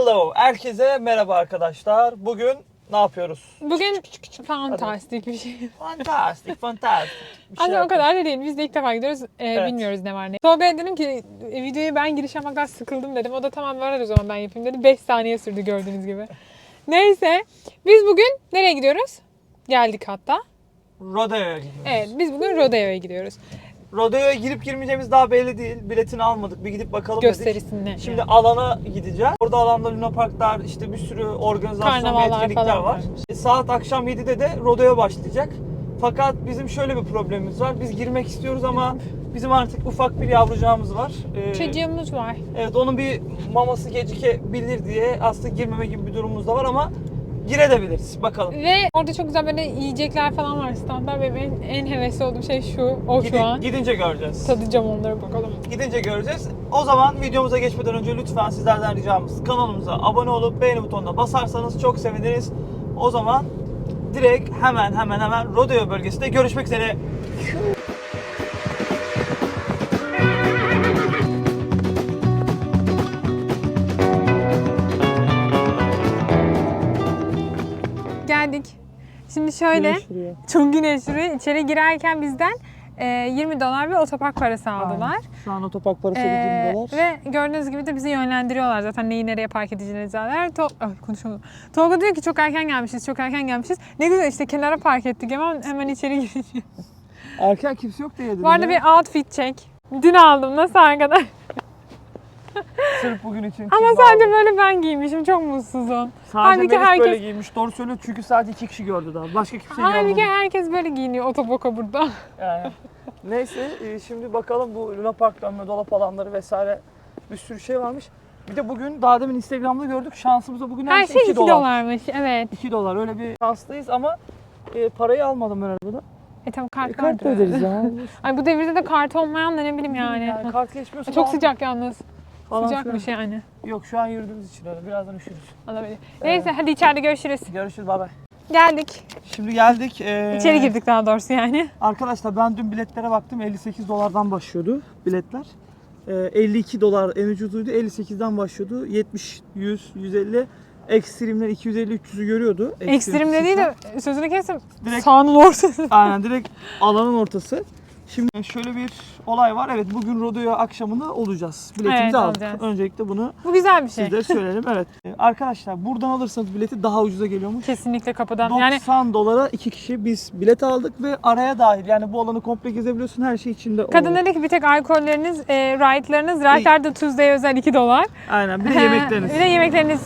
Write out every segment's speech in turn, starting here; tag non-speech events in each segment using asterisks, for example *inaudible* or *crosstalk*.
Hello, herkese merhaba arkadaşlar. Bugün ne yapıyoruz? Bugün fantastik bir şey. Fantastik, fantastik. Bir şey Aslında o yapıyoruz. kadar da değil. Biz de ilk defa gidiyoruz. Ee, Evet. Bilmiyoruz ne var ne. Tolga'ya dedim ki e, videoya ben giriş yapmaktan sıkıldım dedim. O da tamam ver o zaman ben yapayım dedi. 5 saniye sürdü gördüğünüz gibi. *laughs* Neyse. Biz bugün nereye gidiyoruz? Geldik hatta. Rodeo'ya gidiyoruz. Evet biz bugün Rodeo'ya gidiyoruz. Rodeo'ya girip girmeyeceğimiz daha belli değil. Biletini almadık. Bir gidip bakalım dedik. Gösterisinde. Şimdi alana gideceğiz. Orada alanda Luna Parklar, işte bir sürü organizasyon ve etkinlikler var. var. E, Saat akşam 7'de de rodeo başlayacak. Fakat bizim şöyle bir problemimiz var. Biz girmek istiyoruz ama bizim artık ufak bir yavrucağımız var. Ee, Çocuğumuz var. Evet onun bir maması gecikebilir diye aslında girmeme gibi bir durumumuz da var ama girebiliriz. Bakalım. Ve orada çok güzel böyle yiyecekler falan var standart. Benim en, en hevesli olduğum şey şu. O Gidi- şu an. Gidince göreceğiz. Tadacağım onları bakalım. Gidince göreceğiz. O zaman videomuza geçmeden önce lütfen sizlerden ricamız kanalımıza abone olup beğeni butonuna basarsanız çok seviniriz. O zaman direkt hemen hemen hemen Rodeo bölgesinde görüşmek üzere. Geldik. Şimdi şöyle. Çok güneş vuruyor. İçeri girerken bizden e, 20 dolar bir otopark parası aldılar. Şu an otopark parası E, ve gördüğünüz gibi de bizi yönlendiriyorlar zaten neyi nereye park edeceğinizi zaten. To Ay, konuşamadım. Tolga diyor ki çok erken gelmişiz, çok erken gelmişiz. Ne güzel işte kenara park ettik hemen hemen içeri gireceğiz. Erken kimse yok diye dedim Bu arada ya. bir outfit check. Dün aldım nasıl arkadaş? Sırf bugün için. Ama sadece aldım. böyle ben giymişim çok mutsuzum. Sadece halbuki Melis herkes- böyle giymiş. Doğru söylüyor çünkü sadece iki kişi gördü daha. Başka kimse Halbuki görmedi. herkes böyle giyiniyor otoboka burada. Yani. Neyse e, şimdi bakalım bu Luna Park dönme dolap alanları vesaire bir sürü şey varmış. Bir de bugün daha demin Instagram'da gördük şansımıza bugün Her şey 2 dolarmış evet. 2 dolar öyle bir şanslıyız ama e, parayı almadım ben arabada. E tamam E, kart kart vardır öderiz ya. *laughs* Ay bu devirde de kart olmayan da ne bileyim yani. yani kart geçmiyorsa Çok sıcak yalnız. Falan Sıcakmış filan. yani. Yok şu an yürüdüğümüz için öyle birazdan üşürüz. Olabilir. Neyse hadi içeride görüşürüz. Görüşürüz bay bay. Geldik. Şimdi geldik. e, İçeri girdik daha doğrusu yani. Arkadaşlar ben dün biletlere baktım 58 dolardan başlıyordu biletler. Ee, 52 dolar en ucuzuydu 58'den başlıyordu 70, 100, 150 ekstremler 250, 300'ü görüyordu. Ekstrem dediği de sözünü kestim. Direkt- Sahanın ortası. Aynen direkt alanın ortası. Şimdi şöyle bir olay var. Evet bugün rodeo akşamında olacağız. Biletimizi Evet, aldık. alacağız. Öncelikle bunu Bu güzel bir şey. sizlere söyleyelim. Evet. *laughs* Ee, Arkadaşlar buradan alırsanız bileti daha ucuza geliyormuş. Kesinlikle kapıdan. 90 Yani dolara iki kişi biz bilet aldık ve araya dahil yani bu alanı komple gezebiliyorsun her şey içinde. kadın oluyor. dedi ki bir tek alkolleriniz, e, ride'larınız, ride'lar da Tuesday özel 2 dolar. Aynen bir de yemekleriniz. Bir de yemekleriniz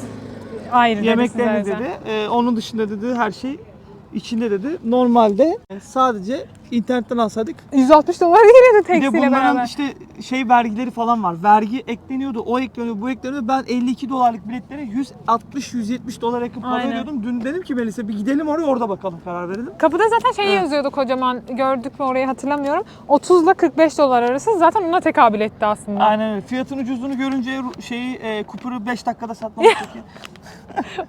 ayrı dedi Yemeklerini size özel. dedi. Ee, onun dışında dedi her şey içinde dedi. Normalde sadece internetten alsaydık 160 dolar geliyordu bir de teksile bunların beraber. işte şey vergileri falan var. Vergi ekleniyordu, o ekleniyordu, bu ekleniyordu. Ben 52 dolarlık biletlere 160-170 dolar yakın para Aynen. ödüyordum. Dün dedim ki Melisa bir gidelim oraya orada bakalım karar verelim. Kapıda zaten şey Evet. yazıyordu kocaman gördük mü orayı hatırlamıyorum. 30 ile 45 dolar arası zaten ona tekabül etti aslında. Aynen öyle. Fiyatın ucuzluğunu görünce şeyi e, Cooper'ı 5 dakikada satmamız çok iyi.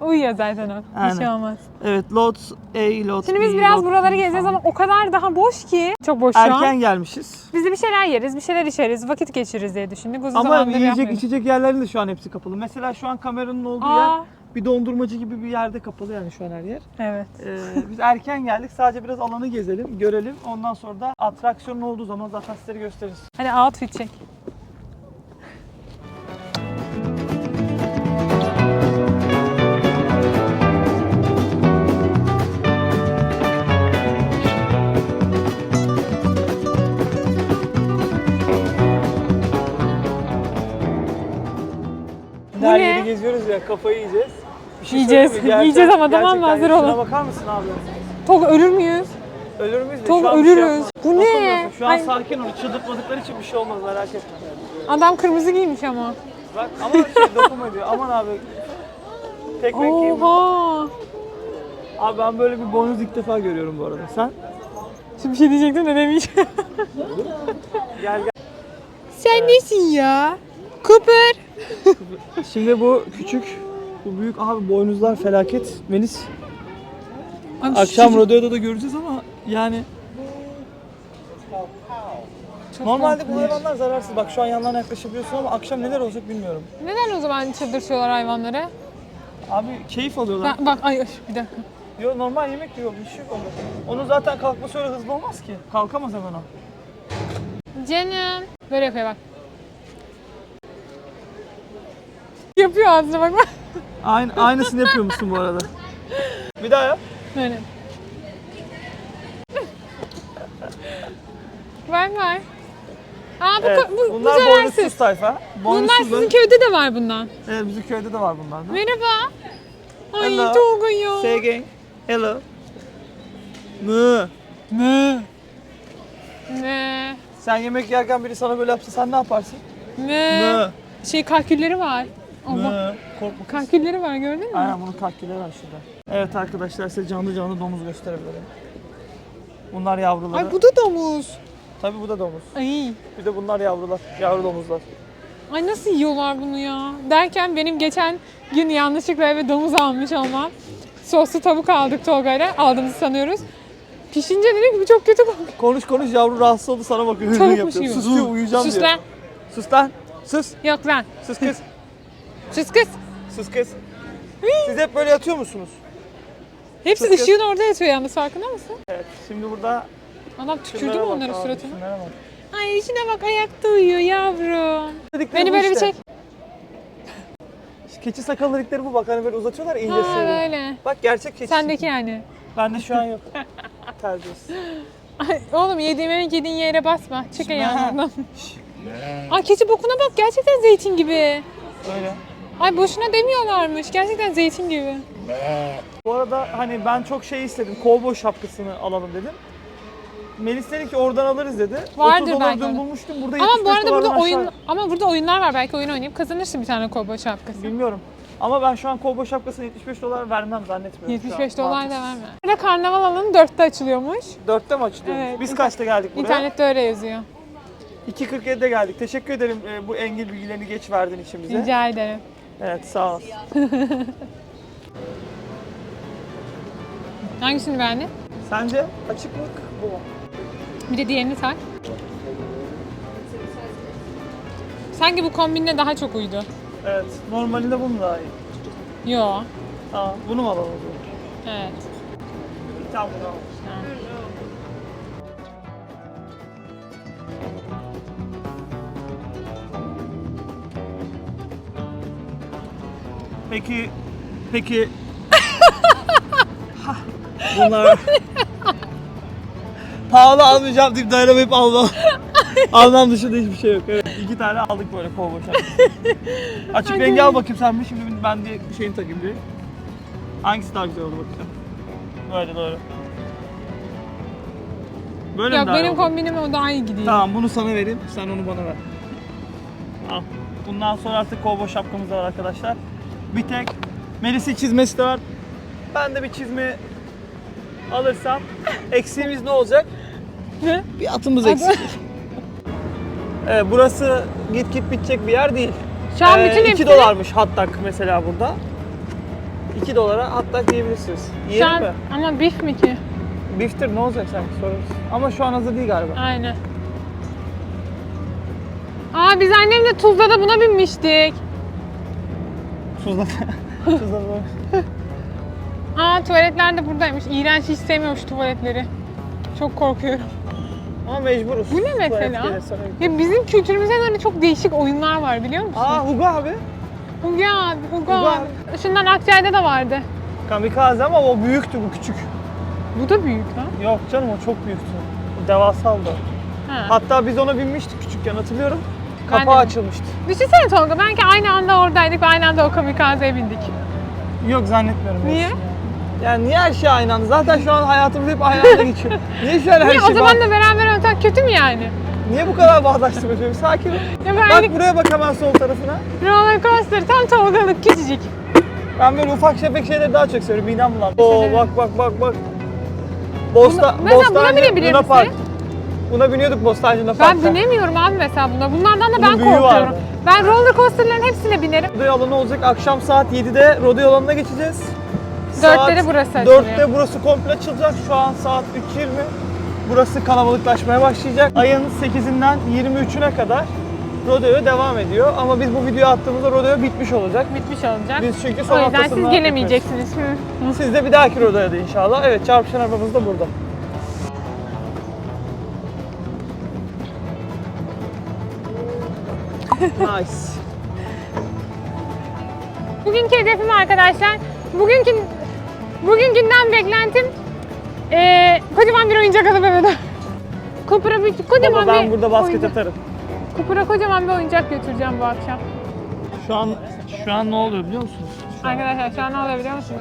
*laughs* Uyuyor zaten o. Bir Aynen. şey olmaz. Evet, lot A, lot Şimdi biz biraz buraları gezeceğiz ama o kadar daha boş ki. Çok boş şu an. Erken gelmişiz. Biz de bir şeyler yeriz, bir şeyler içeriz, vakit geçiririz diye düşündük. Uzun Ama zamandır yiyecek yapmıyorduk. içecek yerlerin de şu an hepsi kapalı. Mesela şu an kameranın olduğu yer Aa, bir dondurmacı gibi bir yerde kapalı yani şu an her yer. evet. Ee, biz erken geldik. Sadece biraz alanı gezelim, görelim. Ondan sonra da atraksiyonun olduğu zaman zaten sizlere gösteririz. Hadi outfit çek. Ya kafayı yiyeceğiz. Bir şey Yiyeceğiz. söyleyeyim mi? Gerçekten- Yiyeceğiz ama tamam mı? gerçekten Hazır şuna olun. bakar mısın abi? Tok ölür müyüz? Ölür müyüz de Tok şu an bir şey ölürüz. yapmaz. Bu ne? Dokunmuyorsun. Şu an Ay. sakin ol. Çıldırtmadıkları için bir şey olmaz merak etme. Adam kırmızı giymiş ama. Bak ama şey dokunma diyor. Aman abi. Tek renk giyme. Oha. Abi ben böyle bir boynuz ilk defa görüyorum bu arada. Sen? Şimdi bir şey diyecektim de demeyeceğim. Gel gel. Sen nesin ya? Cooper. Şimdi bu küçük, bu büyük abi boynuzlar felaket. Melis Abi şu akşam çocuk- rodeoda da göreceğiz ama yani Çok Normalde bu korkunç. hayvanlar zararsız. Bak şu an yanlarına yaklaşabiliyorsun ama akşam neler olacak bilmiyorum. Neden o zaman çıldırtıyorlar hayvanları? Abi keyif alıyorlar. Bak, bak ay ay, bir dakika. Yo normal yemek yiyor bir şey yok onda. Onun zaten kalkması öyle hızlı olmaz ki. Kalkamaz hemen o. Canım. Böyle yapıyor bak. Yapıyor ağzına bak bak. Aynı, aynısını yapıyor musun bu arada? Bir daha yap. Böyle. Bay bay. Aa bu, Evet, ko- bu, bu bunlar boynuzsuz zararsız. tayfa. Bunlar Boynuzsuz sizin köyde de var bundan. Evet bizim köyde de var bunlardan. Merhaba. Ay Hello. Tolga ya. Say again. Hello. Mı. Mı. Ne? Sen yemek yerken biri sana böyle yapsa sen ne yaparsın? Ne? Mı. Şey kalkülleri var. Allah. Korkma kız. Var gördün mü? Aynen bunun kalkülleri var şurada. Evet arkadaşlar size canlı canlı domuz gösterebilirim. Bunlar yavruları. Ay bu da domuz. Tabii bu da domuz. Ay. Bir de bunlar yavrular. Yavru domuzlar. Ay nasıl yiyorlar bunu ya? Derken benim geçen gün yanlışlıkla eve domuz almış olmam. Soslu tavuk aldık Tolga'yla. Aldığımızı sanıyoruz. Pişince dedim ki bu çok kötü kokuyor. Konuş konuş yavru rahatsız oldu sana bakıyor. Hırhır Tavukmuş *laughs* yapıyor. gibi. Sus diyor uyuyacağım Sus diyor. lan. Sus lan. Sus. Yok lan. Sus kız. Sus kız. Sus kız. Siz hep böyle yatıyor musunuz? Hepsi kız. ışığın orada yatıyor yalnız farkında mısın? Evet. Şimdi burada Adam tükürdü mü şunlara bak onların abi, suratına? şunlara bak. Ay işine bak ayakta uyuyor yavrum. Dedikleri Beni bu böyle bir işte. çek. Keçi sakallı dedikleri bu bak hani böyle uzatıyorlar Ha incesini. böyle. Bak gerçek keçi. Sendeki yani. Bende şu an yok. *laughs* Terbiyesiz. Ay, oğlum yediğin yemek yediğin yere basma. Çık ayağından. *laughs* Ay keçi bokuna bak gerçekten zeytin gibi. Öyle. Ay boşuna demiyorlarmış. Gerçekten zeytin gibi. Bu arada hani ben çok şey istedim. Kovboy şapkasını alalım dedim. Melis dedi ki oradan alırız dedi. Vardır 30 dolar belki orada. bulmuştum. Burada Ama bu 75 arada burada dolardan oyun aşağı- ama burada oyunlar var. Belki oyun oynayıp kazanırsın bir tane kovboy şapkası. Bilmiyorum. Ama ben şu an kovboy şapkasını 75 dolar vermem zannetmiyorum. 75 şu an. dolar da verme. Burada karnaval alanı 4'te açılıyormuş. Dörtte mi açılıyor? Evet, Biz inter- kaçta geldik buraya? İnternette öyle yazıyor. 2.47'de geldik. Teşekkür ederim e, bu engin bilgilerini geç verdiğin için bize. Rica ederim. Evet sağ ol. *laughs* Hangisini beğendin? Sence açıklık bu? Bir de diğerini tak. Sanki bu kombinle daha çok uydu. Evet. Normalinde bu mu daha iyi? Yo. Tamam. Bunu mu alalım? Evet. Tamam bunu Peki, peki... *laughs* Bunlar... Pahalı almayacağım deyip dayanamayıp almam. *laughs* Almam dışında hiçbir şey yok. Evet, iki tane aldık böyle kovboy şapkası. *laughs* Açık rengi al bakayım sen bir. Şimdi ben de bir şeyini takayım bir. Hangisi daha güzel oldu bakayım. Böyle doğru. Böyle mi Yok daha iyi benim oldu? kombinim o daha iyi gidiyor. Tamam bunu sana vereyim. Sen onu bana ver. Al. Bundan sonra artık kovboy şapkamız da var arkadaşlar. Bir tek Melis'in çizmesi de var. Ben de bir çizme alırsam eksiğimiz ne olacak? Ne? Bir atımız eksik. evet, burası git git bitecek bir yer değil. Şu an Ee, bütün 2 hepsini... dolarmış dog mesela burada. 2 dolara yiyebilirsiniz. Şu Yiyelim an... mi? Ama beef mi ki? Beef'tir ne olacak sanki sorarız. Ama şu an hazır değil galiba. Aynen. Aa biz annemle Tuzla'da buna binmiştik. Tuzla. Tuzla. *laughs* Aa tuvaletler de buradaymış. İğrenç hiç sevmiyorum şu tuvaletleri. Çok korkuyorum. Ama mecburuz. Bu ne mesela? Ya bizim kültürümüze göre çok değişik oyunlar var biliyor musun? Aa Hugo abi. Hugo abi, Hugo Hugo abi. Şundan Akçay'da da vardı. Kamikaze ama o büyüktü bu küçük. Bu da büyük ha. Yok canım o çok büyüktü. Devasaldı. ha. Hatta biz ona binmiştik küçükken hatırlıyorum. Ben Kapağı de. açılmıştı. Düşünsene Tolga belki aynı anda oradaydık ve aynı anda o kamikazeye bindik. Yok zannetmiyorum. Niye? Yani niye her şey aynı anda? Zaten şu an hayatımız hep aynı anda geçiyor. *laughs* Niye şu an her Niye şey o zaman da beraber olsak kötü mü yani? Niye bu kadar bağdaştırıyorsun? Sakin ol. Ya Bak ben buraya bak hemen sol tarafına. roller coaster tam Tolgalık küçücük. Ben böyle ufak şefek şeyleri daha çok seviyorum. Midem bulandı. Oo bak bak bak bak. Bosta, Buna- mesela buna Bostancı binebilir misin? Park. Buna biniyorduk Bostancı Luna Ben Park'ta. binemiyorum abi mesela buna. Bunlardan da Bunun ben büyüğü korkuyorum. vardı. Ben roller coasterların hepsine binerim. Rodeo alanı olacak. Akşam saat 7'de rodeo alanına geçeceğiz. Dörtte de burası açılıyor. 4'te burası komple açılacak. Şu an saat 3.20. burası kalabalıklaşmaya başlayacak. Ayın 8'inden 23'üne kadar rodeo devam ediyor. Ama biz bu videoyu attığımızda rodeo bitmiş olacak. Bitmiş olacak. Biz çünkü son o yüzden siz gelemeyeceksiniz. Hı. Siz de bir dahaki rodeoda inşallah. Evet çarpışan arabamız da burada. Nice. Bugünkü hedefim arkadaşlar, bugünkü bugünkünden beklentim eee kocaman bir oyuncak alıp eve Kupra bir kocaman Baba ben bir burada basket oyuncak- atarım. Kupra kocaman bir oyuncak götüreceğim bu akşam. Şu an şu an ne oluyor biliyor musunuz? Şu Arkadaşlar şu an ne oluyor biliyor musunuz?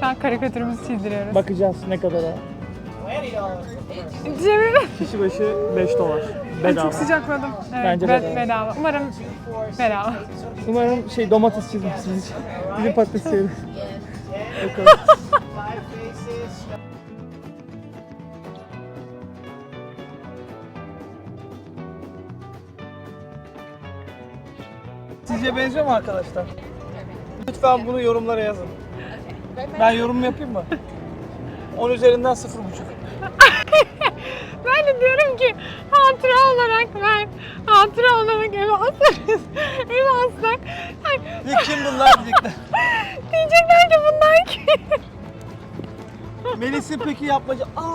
Şu an karikatürümüzü çizdiriyoruz. bakacağız ne kadara. Cemil. Kişi başı 5 dolar. Ay, Bedava. çok sıcakladım. Evet, Bence be- bedava. bedava. Umarım bedava. Umarım şey domates çizmişsiniz. *laughs* Bizim patates yiyelim. Bakalım. Sizce benziyor mu arkadaşlar? Lütfen bunu yorumlara yazın. Ben yorum yapayım mı? *laughs* 10 üzerinden 0.5. *laughs* Ben de diyorum ki hatıra olarak ver. Hatıra olarak eve asarız. eve assak. Ya kim bunlar diyecekler. *laughs* diyecekler ki bunlar ki. *laughs* Melis'in peki yapmacı. Aa,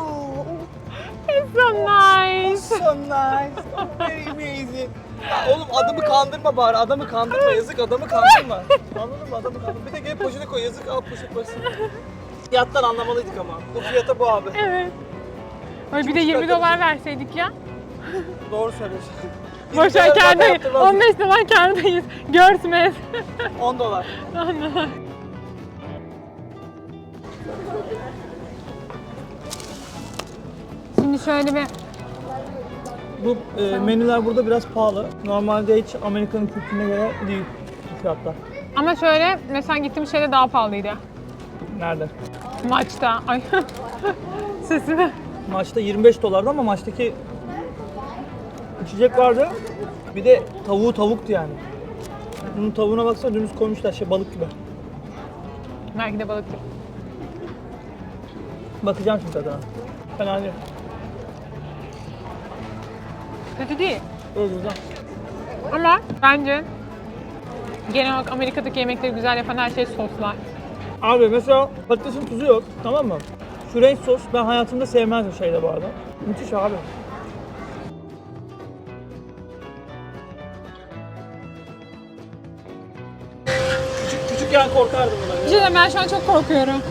It's so nice. so nice. Oh, very amazing. Ya oğlum adamı kandırma bari. Adamı kandırma. Yazık adamı kandırma. Anladın mı? Adamı kandırma. Bir de gelip poşete koy. Yazık al poşet başına. Fiyattan anlamalıydık ama. Bu fiyata bu abi. Evet. Ay bir de buçuk 20 dakika. dolar verseydik ya. *laughs* Doğru söylüyorsun. Boşver 20 dolar zaten kârdayız. yaptırmaz. 15 dolar kârdayız. Görsmez. 10 dolar. Şimdi şöyle bir Bu e, menüler burada biraz pahalı. Normalde hiç Amerika'nın kültürüne göre değil fiyatlar. ama şöyle mesela gittiğim şeyde daha pahalıydı. Nerede? Maçta. Ay. *laughs* Sesimi. Maçta 25 dolardı ama maçtaki içecek vardı. Bir de tavuğu tavuktu yani. Bunun tavuğuna baksana dümdüz koymuşlar şey balık gibi. Belki de balıktır. Bakacağım şimdi tadına. Fena değil. Kötü değil. Öyle güzel. Ama bence genel olarak Amerika'daki yemekleri güzel yapan her şey soslar. Abi mesela patatesin tuzu yok tamam mı? Şu ranch sos ben hayatımda sevmezdim şeyde bu arada. Müthiş abi. Küçükken korkardım bundan. Bir şey diyeyim, ben şu an çok korkuyorum.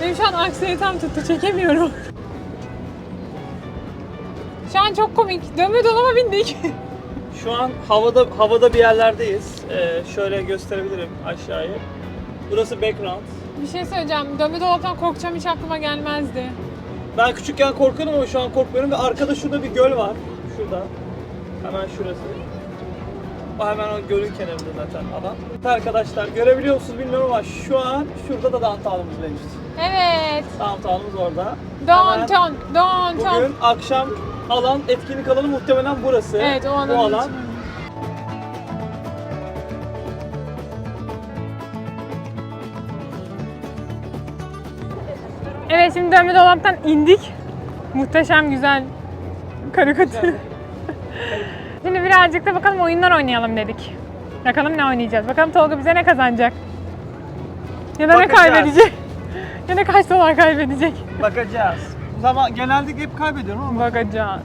Benim şu an anksiyetem tuttu, çekemiyorum. Şu an çok komik. Dönme dolama bindik. *laughs* Şu an havada havada bir yerlerdeyiz. Ee, şöyle gösterebilirim aşağıyı. Burası background. Bir şey söyleyeceğim. Dönme dolaptan korkacağım hiç aklıma gelmezdi. Ben küçükken korkuyordum ama şu an korkmuyorum ve arkada şurada bir göl var. Şurada. Hemen şurası. O hemen o gölün kenarında zaten alan. Evet Arkadaşlar görebiliyor musunuz bilmiyorum ama şu an şurada da downtown'umuz mevcut. Evet. Downtown'umuz orada. Downtown, downtown. Bugün akşam alan, etkinlik alanı muhtemelen burası. Evet o alanın alan. içi. Evet şimdi dönme dolaptan indik. Muhteşem güzel karikatür. Şimdi birazcık da bakalım oyunlar oynayalım dedik. Bakalım ne oynayacağız. Bakalım Tolga bize ne kazanacak. Ya da ne Bakacağız. kaybedecek. *laughs* ya da kaç dolar kaybedecek. Bakacağız. Zaman genelde hep kaybediyorum ama Bakacağız.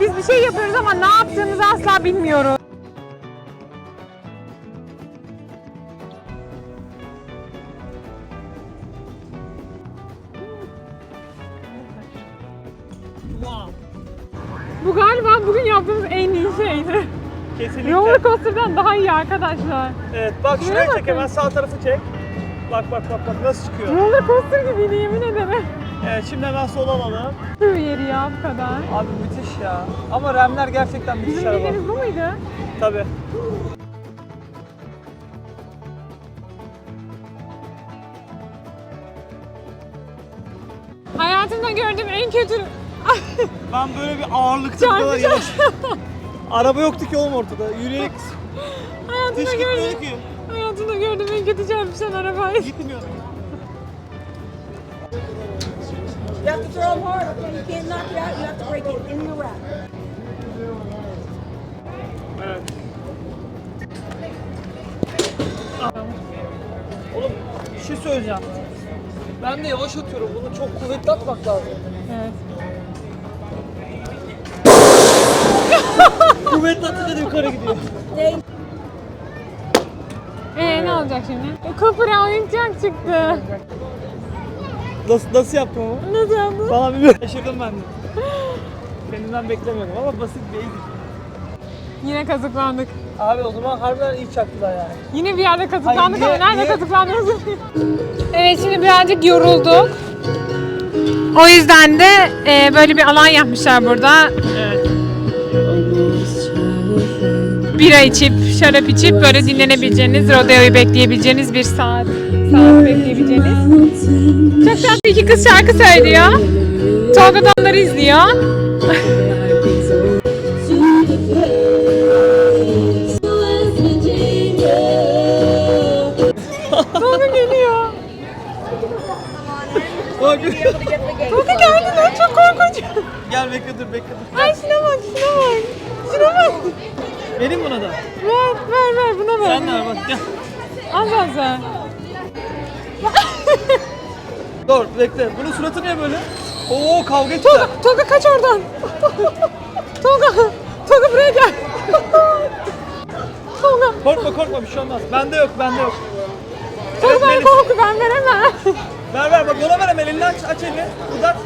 Biz bir şey yapıyoruz ama ne yaptığımızı asla bilmiyoruz. Kesinlikle. Roller coaster'dan daha iyi arkadaşlar. Evet bak Şuraya şuraya çek hemen sağ tarafı çek. Bak bak bak bak nasıl çıkıyor. Roller coaster gibiydi yemin ederim. Evet şimdi hemen sola alalım. Bu yeri ya bu kadar. Abi müthiş ya. Ama remler gerçekten müthiş Bizim araba. bildiğimiz bu muydu? Tabii. Hayatımda gördüğüm en kötü Ben böyle bir ağırlıkta kadar yavaş. *laughs* Araba yoktu ki oğlum ortada. Yürüyerek hayatımda hiç gördüğüm, gitmiyordu ki. hayatımda gördüğüm en kötü çarpışan arabaydı. Gitmiyor. You have to throw them hard, okay? You can't knock it out. You have to break it in the wrap. Evet. Oğlum bir şey söyleyeceğim. Ben de yavaş atıyorum. Bunu çok kuvvetli atmak lazım. Evet. Olacak şimdi? Kupra oyuncak çıktı. Nasıl, nasıl yaptım ama? Nasıl yaptın? Falan bilmiyorum. Şaşırdım ben de. *laughs* Kendimden beklemiyordum ama basit bir eğitim. Yine kazıklandık. Abi o zaman harbiden iyi çaktılar yani. Yine bir yerde kazıklandık Hayır, ama niye- nerede niye- kazıklandığımızı *laughs* Evet şimdi birazcık yorulduk. O yüzden de e, böyle bir alan yapmışlar burada. Evet. Bira içip, şarap içip böyle dinlenebileceğiniz, rodeoyu bekleyebileceğiniz bir saat, saat bekleyebileceğiniz. Çok tatlı iki kız şarkı söylüyor. Tolga da onları izliyor. *laughs* Tolga geliyor. Tolga geldi lan çok korkunç. Gel bekle dur bekle dur. Ay şuna bak, şuna bak. Şuna bak. Vereyim buna da. Ver, ver, ver. Buna ver. Sen de ver bak gel. Al sen sen. *laughs* Dur bekle. Bunun suratı niye böyle? Oo kavga ettiler. Tolga, Tolga kaç oradan. Tolga, Tolga buraya gel. Tolga, Korkma korkma bir şey olmaz. Bende yok bende yok. Tolga ben Melis. korku ben veremem. Ver ver bak ona ver hemen elini aç aç elini. Uzat.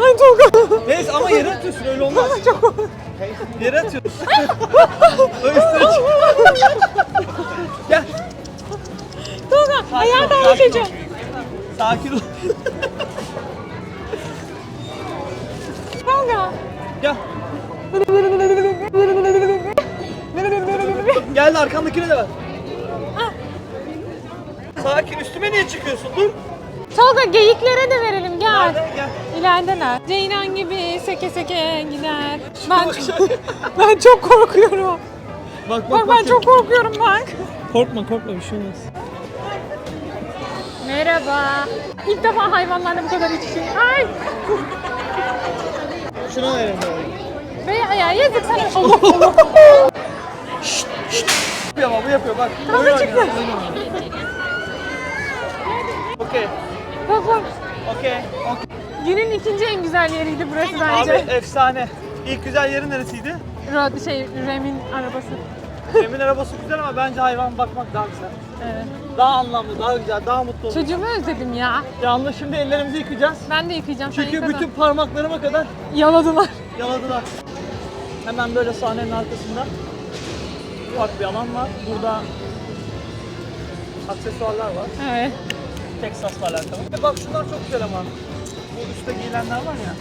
Ay Tolga. Neyse ama yere atıyorsun öyle olmaz. Çok. Yere atıyorsun. *laughs* o üstüne çık. Gel. Tolga, ayağını sakin ol. açacağım. Sakin ol. Tolga. Gel. Gel de arkandakine de ver. Sakin üstüme niye çıkıyorsun? Dur. Tolga geyiklere de verelim gel. Nerede? Gel. İlerideler. Ceylan gibi seke seke gider. Ben, bak *laughs* ben çok korkuyorum. Bak Bak ben çok korkuyorum bak. Korkma korkma bir şey olmaz. Merhaba. İlk defa hayvanlarla bu kadar iç içe. Ay. Şuna verin. Be ya yazık sana. *laughs* Allah Allah. Yapıyor ama bu yapıyor bak. Kavga çıktı. Okey. Bak bak. Okey. okey. Günün ikinci en güzel yeriydi burası bence. Abi efsane. İlk güzel yerin neresiydi? Rod şey Rem'in arabası. Emin arabası güzel ama bence hayvan bakmak daha güzel. Evet. Daha anlamlı, daha güzel, daha mutlu olur. Çocuğumu özledim ya. Yalnız şimdi ellerimizi yıkayacağız. Ben de yıkayacağım. sen Çünkü yıka da. bütün parmaklarıma kadar Yaladılar. yaladılar. Hemen böyle sahnenin arkasında ufak bir alan var. Burada aksesuarlar var. Evet. Texas'la alakalı. E bak şunlar çok güzel ama. Bu üstte giyilenler var ya.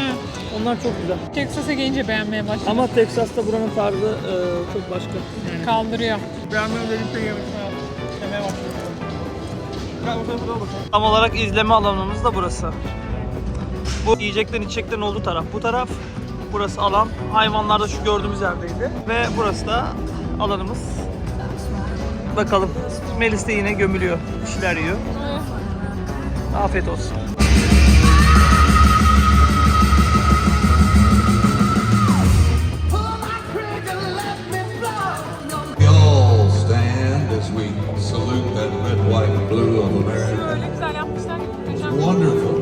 evet. Onlar çok güzel. Texas'a gelince beğenmeye başladım. Ama Texas'ta buranın tarzı e, çok başka. Yani. Kaldırıyor. Beğenmem dedikçe yemek yemeye başladım. Gel burada burada bakalım. Tam olarak izleme alanımız da burası. Bu yiyeceklerin içeceklerin olduğu taraf bu taraf. Burası alan. Hayvanlar da şu gördüğümüz yerdeydi. Ve burası da alanımız. Bakalım. Melis de yine gömülüyor. Bir şeyler yiyor. Afiyet olsun. red, white, blue of America. Wonderful.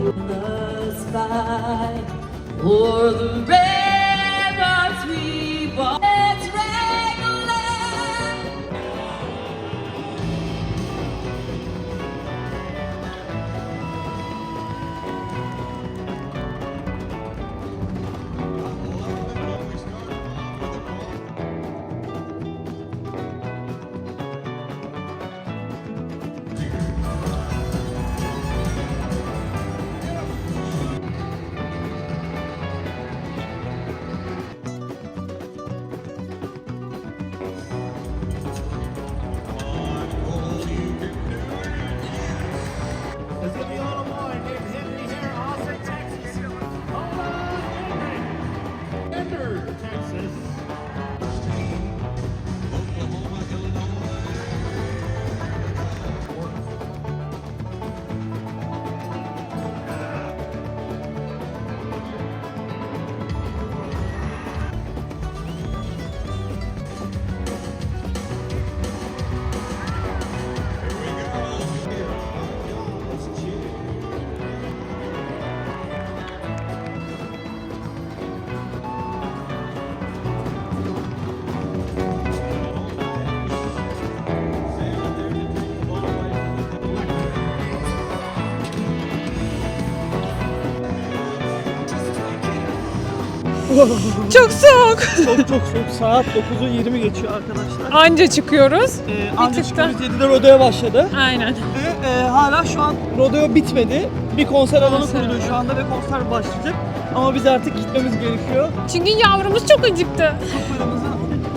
Çok soğuk. çok çok soğuk. Saat 9'u 20 geçiyor arkadaşlar. Anca çıkıyoruz. Ee, da. çıkıyoruz 7'de rodeo başladı. Aynen. Ve e, hala şu an rodeo bitmedi. Bir konser alanı kuruluyor şu anda ve konser başlayacak. Ama biz artık gitmemiz gerekiyor. Çünkü yavrumuz çok acıktı. Paramızın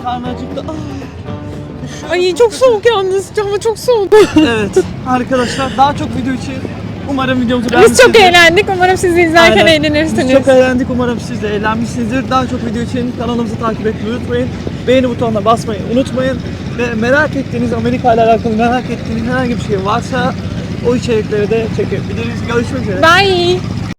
karnı acıktı. Ah, Ay çok soğuk yalnız. Hava çok soğuk. evet arkadaşlar daha çok video için umarım videomuzu Biz çok beğenmişsinizdir. eğlendik. Umarım siz de izlerken Aynen. eğlenirsiniz. Biz çok eğlendik. Umarım siz de eğlenmişsinizdir. Daha çok video için kanalımızı takip etmeyi unutmayın. Beğeni butonuna basmayı unutmayın. Ve merak ettiğiniz Amerika ile alakalı merak ettiğiniz herhangi bir şey varsa o içerikleri de çekebiliriz. Görüşmek üzere. Bye.